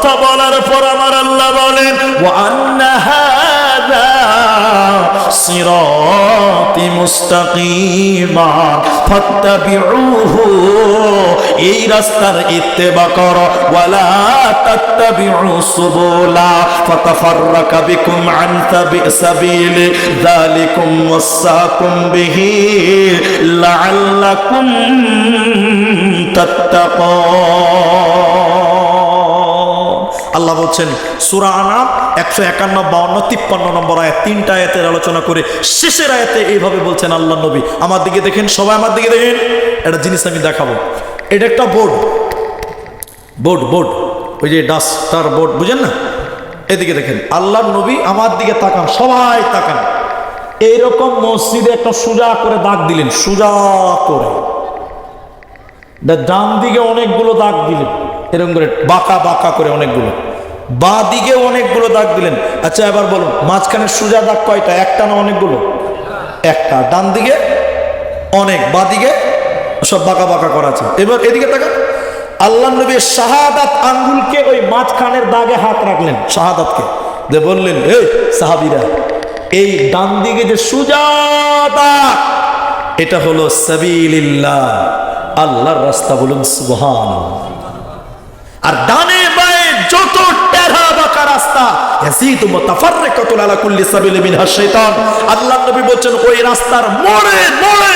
কথা বলার পর আমার আল্লাহ বলেন ওয়ান্না হাদা সিরাতি মুস্তাকিমা, ফাত্তাবিউহু, এই রাস্তার ইত্তেবা করো ওয়ালা তাত্তাবিউ সুবুলা, ফাতাফাররাকা বিকুম আন সাবিলি, যালিকুম ওয়াসাকুম বিহি লাআল্লাকুম তাত্তাকুন। আল্লাহ বলছেন, সুরা আনাম একশো একান্ন, বাউন্ন, তিপ্পান্ন নম্বর আয়াত, তিনটা আয়াতের আলোচনা করে শেষের আয়াতে এইভাবে বলছেন, আল্লাহ নবী, আমার দিকে দেখেন, সবাই আমার দিকে দেখেন। একটা জিনিস আমি দেখাবো। এটা একটা বোর্ড। Board board. ওই যে ডাস্টার বোর্ড, বুঝেন না? এদিকে দেখেন, আল্লাহ নবী, আমার দিকে তাকান, সবাই তাকান। এইরকম মসজিদে একটা সোজা করে দাগ দিলেন, সোজা করে। ডান দিকে অনেকগুলো দাগ দিলেন। এরকম করে বাঁকা বাঁকা করে অনেকগুলো। বা দিকে অনেকগুলো দাগ দিলেন। আচ্ছা এবার বলুন, মাঝখানে সোজা দাগ কয়টা? একটা না অনেকগুলো? একটা। ডান দিকে অনেক, বা দিকে সব বাঁকা বাঁকা করা আছে। এবার এদিকে তাকান। আল্লাহ নবী শাহাদাত আঙ্গুলকে ওই মাঝখানের দাগে হাত রাখলেন, শাহাদাতকে। যে বললেন, এই সাহাবিরা, এই ডান দিকে যে সুজা এটা হলো সাবিলিল্লাহ, আল্লাহর রাস্তা বলুন সুবহান আর ডানে বায়ে যত টেরা বাঁকা রাস্তা ইয়াসিদু মুতাফাররিকাতুন আলা কুল্লি সাবিলি মিনহা শাইতান আল্লাহ নবী বলছেন, ওই রাস্তার মোড়ে মোড়ে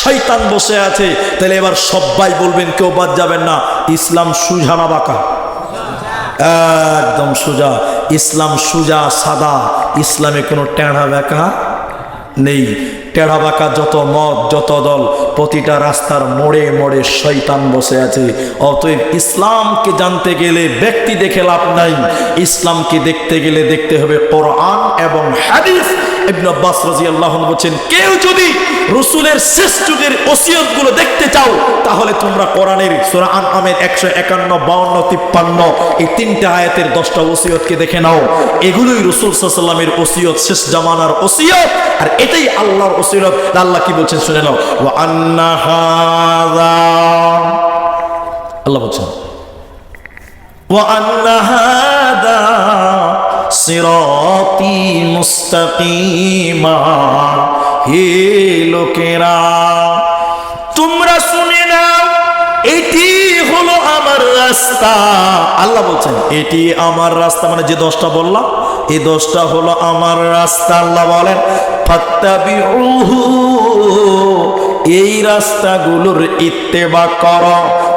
শয়তান বসে আছে। তাহলে এবার সবাই বলবেন, কেউ বাদ যাবেন না, ইসলাম সুজানা বাঁকা? একদম সোজা ইসলাম সুজা সাদা। ইসলামে কোনো টেढ़া বেঁকা নেই। টেढ़া বাঁকা যত মত যত দল, প্রতিটা রাস্তার মোড়ে মোড়ে শৈতান বসে আছে। অতএব ইসলামকে জানতে গেলে ব্যক্তি দেখে লাভ নাই। ইসলামকে দেখতে গেলে দেখতে হবে কোরআন এবং হাদিস। আব্বাস রাদিয়াল্লাহু আনহু বলেন কেউ যদি রাসূলের দেখতে চাও, তাহলে তোমরা কোরআনের সূরা আনআমের 151 52 53 এই তিনটা আয়াতের 10টা ওসিয়তকে দেখে নাও। এগুলোই রাসূল সাল্লাল্লাহু আলাইহি ওসিয়ত, শেষ জামানার ওসিয়ত, আর এটাই আল্লাহর ওসিয়ত। আল্লাহ কি বলছেন শুনে নাও। ওয়া আন্না হাযা, আল্লাহ ওয়া সিরাতি মুস্তাকিমা। হে লোকেরা, তোমরা শুনে নাও, এটি হলো আমার রাস্তা। আল্লাহ বলছেন, এটি আমার রাস্তা মানে যে দশটা বললাম, এই দশটা হলো আমার রাস্তা। আল্লাহ বলেন এই রাস্তাগুলোর ইত্তেবা কর।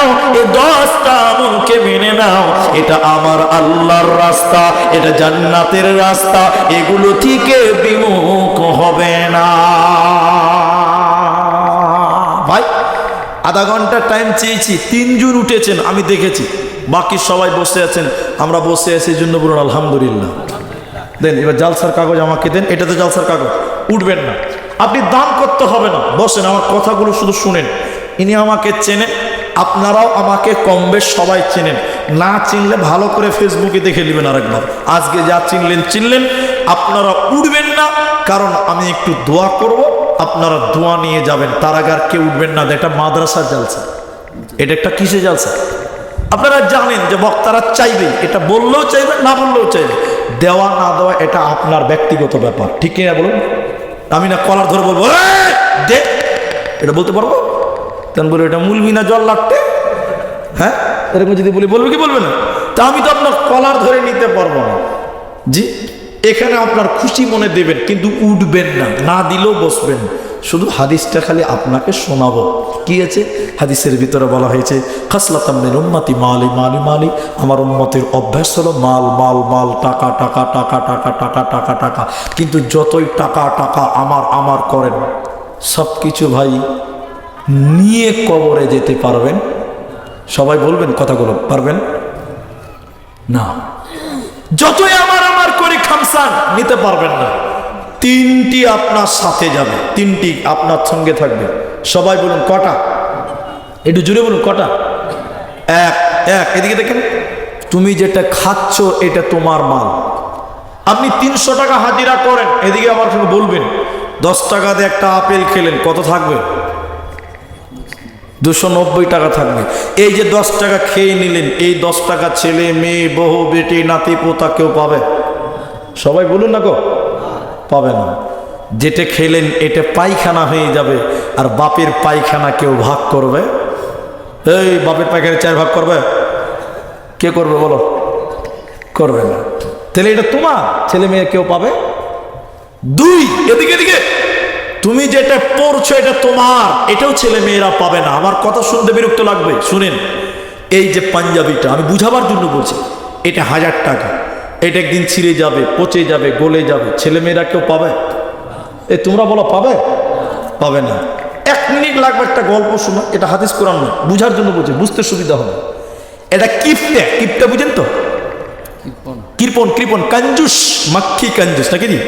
নাও এই দশটা আমলকে মেনে নাও। এটা আমার আল্লাহর রাস্তা, এটা জান্নাতের রাস্তা, এগুলো থেকে বিমুখ হবে না। ভাই, আধা ঘণ্টা টাইম চেয়েছি তিনজন উঠেছেন, আমি দেখেছি। বাকি সবাই বসে আছেন, আমরা বসে আছি জন্য বলুন আলহামদুলিল্লাহ। দেন, এবার জালসার কাগজ আমাকে দেন এটা তো জালসার কাগজ। উঠবেন না। আপনি দান করতে হবে না। বসেন, আমার কথাগুলো শুধু শুনেন। ইনি আমাকে চেনেন আপনারাও আমাকে কম বেশ সবাই চেনেন। না চিনলে ভালো করে ফেসবুকে দেখে নেবেন আরেকবার। আজকে যা চিনলেন চিনলেন। আপনারা উঠবেন না কারণ আমি একটু দোয়া করব। আপনারা দোয়া নিয়ে যাবেন। তার আগে আর কেউ উঠবেন না। এটা মাদ্রাসার জালসা। এটা একটা কিসে জালসা? আপনারা জানেন যে বক্তারা চাইবে। এটা বললেও চাইবে না বললেও চাইবে। দেওয়া না দেওয়া এটা আপনার ব্যক্তিগত ব্যাপার। ঠিক কিনা বলুন? আমি না কলার ধরে বলব "এই, দে এটা বলতে পারব? তখন বলে, এটা মূলবি না জল লাগতে? হ্যাঁ? এরকম যদি বলি, বলবে কি বলবে না? তা আমি তো আপনার কলার ধরে নিতে পারব না। জি? এখানে আপনার খুশি মনে দেবেন, কিন্তু উঠবেন না না দিলেও বসবেন। শুধু হাদিসটা খালি আপনাকে শোনাবো। কি আছে? হাদিসের ভিতরে বলা হয়েছে খাসলাতামিন উম্মাতি মালি মালি মালি। আমার উম্মতের অভ্যাস হলো মাল মাল মাল, টাকা টাকা টাকা টাকা টাকা টাকা টাকা। কিন্তু যতই টাকা টাকা আমার আমার করেন সব কিছু ভাই নিয়ে কবরে যেতে পারবেন? সবাই বলবেন কথাগুলো, পারবেন? না। যতই আমার আমার করে খামসান নিতে পারবেন না। তিনটি আপনার সাথে যাবে, তিনটি আপনার সঙ্গে থাকবে। সবাই বলুন, কটা? একটু জুড়ে বলুন, কটা? এক এক, এদিকে দেখেন। তুমি যেটা খাচ্ছ, এটা তোমার মাল। আপনি তিনশো টাকা হাজিরা করেন, এদিকে আমার সঙ্গে বলবেন, দশ টাকা দিয়ে একটা আপেল খেলেন, কত থাকবে? দুশো নব্বই টাকা থাকবে। এই যে দশ টাকা খেয়ে নিলেন, এই দশ টাকা ছেলে, মেয়ে বহু বেটি, নাতি, পোতা কেউ পাবে? সবাই বলুন না গো। পাবে না। যেটা খেলেন, এটা পায়খানা হয়ে যাবে, আর বাপের পায়খানা কেউ ভাগ করবে? এই বাপের পায়খানা চার ভাগ করবে? কে করবে বলো? করবে না। তাহলে এটা তোমার, ছেলে, মেয়ে কেউ পাবে? দুই, এদিকে এদিকে। তুমি যেটা পড়ছো এটা তোমার এটাও ছেলে মেয়েরা পাবে না। আমার কথা শুনতে বিরক্ত লাগবে শুনেন। এই যে পাঞ্জাবিটা আমি বুঝাবার জন্য বলছি এটা হাজার টাকা। এটা একদিন ছিঁড়ে যাবে পচে যাবে গলে যাবে। ছেলে মেয়েরা কেউ পাবে? এ তোমরা বলো পাবে? পাবে না। এক মিনিট লাগবে একটা গল্প শোনো এটা হাদিস কোরআন নয় বুঝার জন্য বলছি বুঝতে সুবিধা হবে। এটা কিপটে কিপটে বুঝেন তো? কৃপন কৃপন কাঞ্জুস মাক্ষি কাঞ্জুস নাকি জি?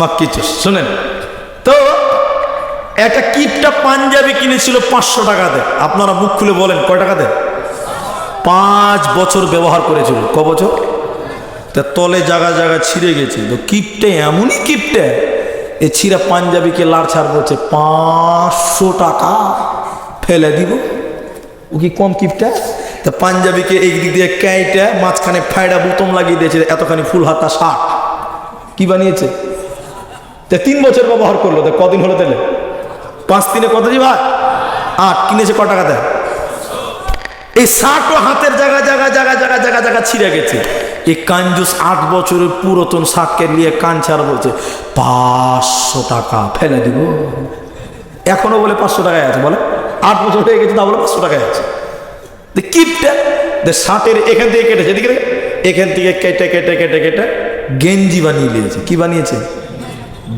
মাক্কি চুস শোনেন। তো একটা কিপটা পাঞ্জাবি কিনেছিল পাঁচশো টাকাতে আপনারা মুখ খুলে বলেন, কয় টাকাতে পাঁচ বছর ব্যবহার করেছিল, ক বছর? তা তলে জায়গা জায়গা ছিঁড়ে গেছে। তো কিপটে, এমনই কিপটে, এ ছিঁড়া পাঞ্জাবিকে লাড় ছাড় করছে পাঁচশো টাকা ফেলে দিব। ও কি কম কিপটা? তা পাঞ্জাবিকে এই দিক দিয়ে ক্যাইটা মাঝখানে ফায়ডা বোতম লাগিয়ে দিয়েছে, এতখানি ফুল হাতা শার্ট। কি বানিয়েছে? তিন বছর ব্যবহার করল, তা কদিন হলো তাহলে? পাঁচ দিনে কত ভাই আট, কিনেছে ক টাকা দেয় এই শার্টও হাতের জায়গা জায়গা জায়গা জায়গা জায়গা জায়গা ছিঁড়ে গেছে। এই কাঞ্জুস আট বছরের পুরাতন শার্টকে নিয়ে কান ছাড় বলছে, পাঁচশো টাকা ফেলে দিব। এখনও বলে পাঁচশো টাকায় আছে, বলে। আট বছর হয়ে গেছে, তা বলে পাঁচশো টাকায় আছে। কিপটা? শার্টের এখান থেকে কেটেছে। এখান থেকে কেটে কেটে কেটে কেটে, গেঞ্জি বানিয়ে নিয়েছে। কি বানিয়েছে?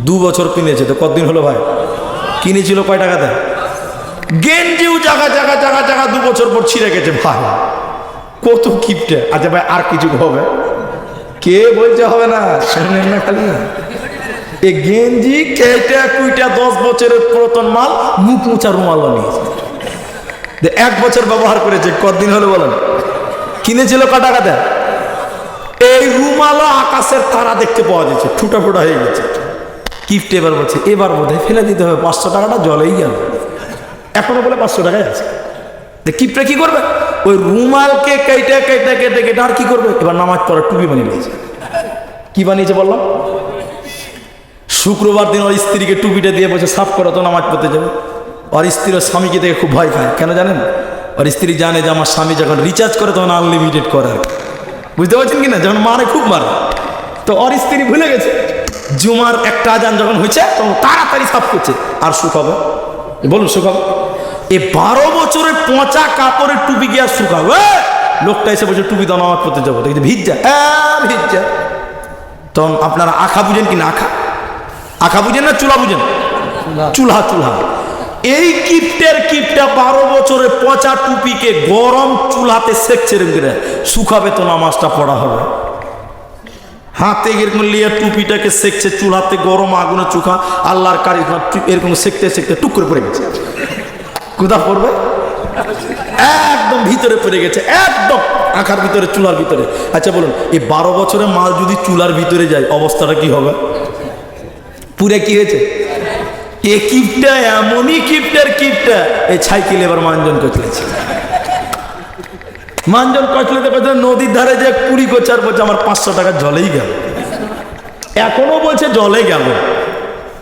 দু বছর কিনেছে তো কতদিন হলো ভাই? কিনেছিল কয় টাকাতে? গেঞ্জিও জায়গা জায়গা জায়গা জায়গা দু বছর পর ছিঁড়ে গেছে ভাই। কত কিপটে আচ্ছা ভাই, আর কিছু হবে? কে বলছে হবে না? শোনেন না খালি। এ গেঞ্জি কেটে কুইটা দশ বছরের পুরাতন মাল, মুখ মুছা রুমাল বানিয়েছে। এক বছর ব্যবহার করেছে। কতদিন হলো বলেন? কিনেছিল ক টাকাতে? এই রুমালও আকাশের তারা দেখতে পাওয়া যাচ্ছে। ফুটা ফুটা হয়ে গেছে। কিফট এবার বলছে, এবার বোধহয় ফেলে দিতে হবে, পাঁচশো টাকাটা জলেই গেল। এখনও বলে পাঁচশো টাকায় আছে। কিপটা কি করবে? ওই রুমালকে কেটে কেটে কেটে কেটে আর কি করবে? এবার নামাজ পড়ার টুপি বানিয়ে নিয়েছে। কি বানিয়েছে বললাম? শুক্রবার দিন ওর স্ত্রীকে টুপিটা দিয়ে বসে সাফ করো তো, নামাজ পড়তে যাবে। ওর স্ত্রীর স্বামীকে দেখে খুব ভয় খায় কেন জানেন? ওর স্ত্রী জানে যে আমার স্বামী যখন রিচার্জ করে, তখন আনলিমিটেড করে বুঝতে পারছেন কি না? যখন মারে, খুব মারে। তো ওর স্ত্রী ভুলে গেছে। জুমার একটা আজান যখন হয়েছে তখন তাড়াতাড়ি সাফ করছে। আর শুকাবে বলুন শুকাবে এ বারো বছরে পচা কাপড়ের টুপি গিয়ে আর শুকাবে লোকটা এসে বলছে টুপি দাও নামাজ পড়তে যাব। দেখছি ভিজা হ্যাঁ ভিজা তখন আপনারা আখা বুঝেন কি না আখা? আখা বুঝেন না চুলা বুঝেন? চুলহা চুলহা এই কিপ্টের কিপটা বারো বছরে পচা টুপিকে গরম চুলাতে সেকছে করে শুকাবে তো নামাজটা পড়া হবে। হাতে এরকম লিয়ে টুপিটাকে সেকছে চুলাতে গরম আগুনে চুখা, আল্লাহর কারি এরকম সেকতে সেকতে টুক করে পড়ে গেছে। কোথা পড়বে একদম ভিতরে পড়ে গেছে, একদম আঁখার ভিতরে, চুলার ভিতরে। আচ্ছা বলুন, এই বারো বছরের মাল যদি চুলার ভিতরে যায়, অবস্থাটা কি হবে? পুরে কি হয়েছে? এ কিপটা, এমনই কিপটার কিপটা। এই সাইকেল এবার মানজন কচলেছে মানজন কচলেতে কচলে নদীর ধারে যে কুড়ি কোচার বলছে, আমার পাঁচশো টাকা জলেই গেল। এখনও বলছে জলে গেল।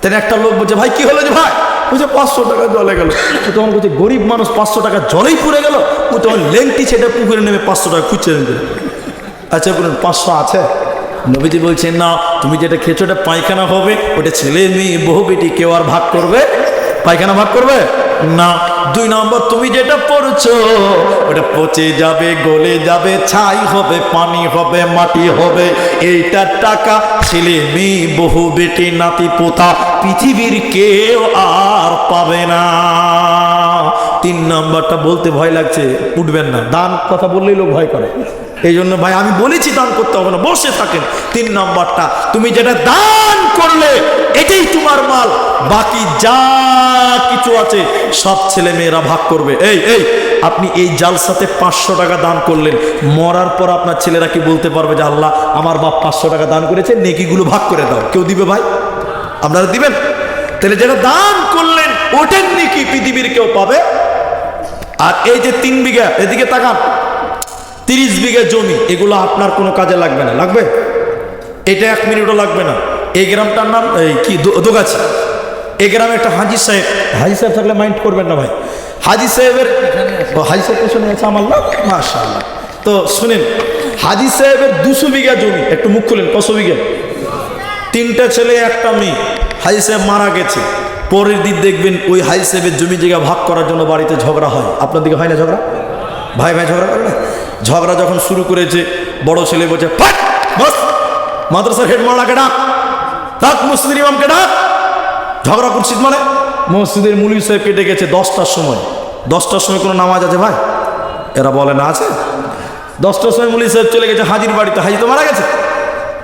তাহলে একটা লোক বলছে, ভাই, কি হলো যে ভাই? বলছে, পাঁচশো টাকা জলে গেল। তখন বলছে, গরিব মানুষ পাঁচশো টাকা জলেই পুড়ে গেল? ও তখন লেংটি সেটা পুকুরে নেমে পাঁচশো টাকা খুঁজছে। আচ্ছা বলুন, পাঁচশো আছে? নবীজি বলছেন, না, তুমি যেটা খেয়েছো, ওটা পায়খানা হবে, ওটা ছেলে মেয়ে বহু বেটি, কেউ আর ভাগ করবে পায়খানা ভাগ করবে? না। দুই নম্বর, তুমি যেটা পড়ছো, ওটা পচে যাবে, গলে যাবে, ছাই হবে, পানি হবে, মাটি হবে। এইটার টাকা, ছেলে, মেয়ে, বহু বেটি, নাতি, পোতা, পৃথিবীর কেউ আর পাবে না। তিন নাম্বারটা বলতে ভয় লাগছে উঠবেন না। দান কথা বললেই লোক ভয় করে। এই জন্য ভাই আমি বলেছি দান করতে হবে না বসে থাকেন। তিন নাম্বারটা তুমি যেটা দান করলে এটাই তোমার মাল। বাকি যা কিছু আছে সব ছেলে মেয়েরা ভাগ করবে। এই এই আপনি এই জালসাতে পাঁচশো টাকা দান করলেন। মরার পর আপনার ছেলেরা কি বলতে পারবে যে আল্লাহ আমার বাপ পাঁচশো টাকা দান করেছে নেকিগুলো ভাগ করে দাও। কেউ দিবে ভাই? আপনারা দিবেন? তাহলে যেটা দান করলেন ওটার নেকি পৃথিবীর কেউ পাবে? আর এই যে তিন বিঘা, এদিকে তাকান। তিরিশ বিঘা জমি, এগুলো আপনার কোনো কাজে লাগবে না। লাগবে? এটা এক মিনিটও লাগবে না। এই গ্রামটার নাম, এই কি দোগাছি। এই গ্রামে একটা হাজি সাহেব হাজি সাহেব থাকলে মাইন্ড করবেন না ভাই। হাজি সাহেবের হাজি সাহেব পেছনে আছে আমার না মাশাআল্লাহ। তো শুনেন, হাজি সাহেবের দুশো বিঘা জমি, একটু মুখ খুলেন, কশো বিঘা। তিনটা ছেলে, একটা মেয়ে, হাজি সাহেব মারা গেছে। পরের দিন দেখবেন ওই হাই সাহেবের জমি জায়গা ভাগ করার জন্য বাড়িতে ঝগড়া হয়। আপনার দিকে হয় না ঝগড়া? ভাই ভাই, ঝগড়া করে না? ঝগড়া যখন শুরু করেছে, বড় ছেলে বলছে, "ফাট! মাদ্রাসার হেড মাওলাকে ডাক ডাক, মসজিদের ইমামকে ডাক। ঝগড়া করছিস মানে? মসজিদের মুলি সাহেবকে ডেকেছে দশটার সময়। দশটার সময় কোনো নামাজ আছে ভাই? এরা বলে না, আছে? দশটার সময় মুলি সাহেব চলে গেছে হাজির বাড়িতে। হাজি তো মারা গেছে।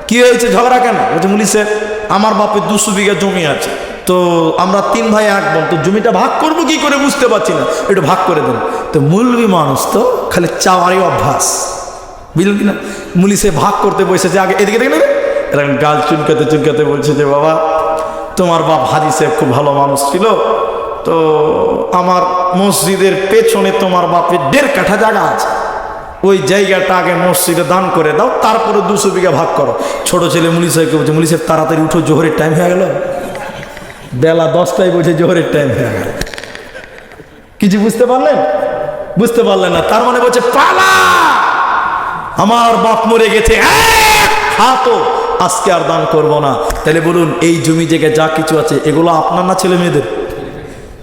কি হয়েছে ঝগড়া কেন? বলছে মুলি সাহেব, আমার বাপের দুশো বিঘা জমি আছে। তো আমরা তিন ভাই বোন, তো জমিটা ভাগ করব কি করে বুঝতে পারছি না। একটু ভাগ করে দেন। তো মুলবি মানুষ তো খালি চাওয়ারই অভ্যাস। বুঝলেন কি না? মুলি সে ভাগ করতে বসেছে। আগে এদিকে দেখে নেবে এরকম গাল চুনকাতে চুনকাতে বলছে যে, বাবা, তোমার বাপ হাজি সাহেব খুব ভালো মানুষ ছিল। তো আমার মসজিদের পেছনে তোমার বাপের দেড় কাঠা জায়গা আছে। ওই জায়গাটা আগে মসজিদে দান করে দাও, তারপরে দুশো বিঘা ভাগ করো। ছোট ছেলে মুলি সাহেবকে বলছে? মুলি সাহেব তাড়াতাড়ি উঠো, জোহরের টাইম হয়ে গেল। বেলা দশটায় বলছে জোহরের টাইম কিছু বুঝতে পারলেন? বুঝতে পারলেন না। তার মানে বলছে, পালা! আমার বাপ মরে গেছে আজকে আর দান করব না। তাহলে বলুন, এই জমি জায়গায় যা কিছু আছে, এগুলো আপনার না ছেলে মেয়েদের?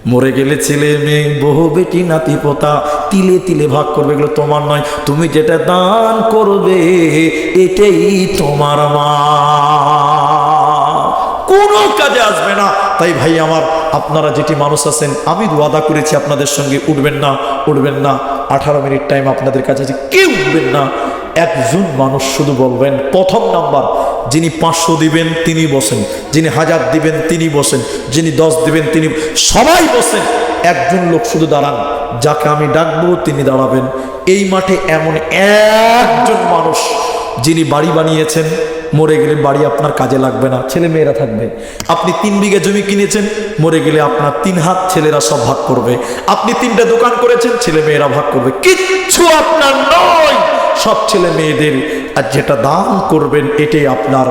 মরে গেলে ছেলে মেয়ে, বহু বেটি, নাতি, পোতা, তিলে তিলে ভাগ করবে, এগুলো তোমার নয়। তুমি যেটা দান করবে, এটাই তোমার মা। কোনো কাজে আসবে না। তাই ভাই আমার, আপনারা যেটি মানুষ আছেন, আমি ওয়াদা করেছি আপনাদের সঙ্গে উঠবেন না উঠবেন না। আঠারো মিনিট টাইম আপনাদের কাছে আছে, কেউ উঠবেন না। একজন মানুষ শুধু বলবেন, প্রথম নাম্বার, যিনি পাঁচশো দিবেন, তিনি বসেন। যিনি হাজার দিবেন, তিনি বসেন। যিনি দশ দিবেন, তিনি, সবাই বসেন। একজন লোক শুধু দাঁড়ান, যাকে আমি ডাকবো, তিনি দাঁড়াবেন। এই মাঠে এমন একজন মানুষ, যিনি বাড়ি বানিয়েছেন মরে গেলে বাড়ি আপনার কাজে লাগবে না, ছেলে মেয়েরা থাকবে। আপনি তিন বিঘা জমি কিনেছেন, মরে গেলে আপনার তিন হাত ছেলেরা সব ভাগ করবে। আপনি তিনটা দোকান করেছেন, ছেলে মেয়েরা ভাগ করবে। কিচ্ছু আপনার নয়, সব ছেলে মেয়েদের। আর যেটা দান করবেন, এটাই আপনার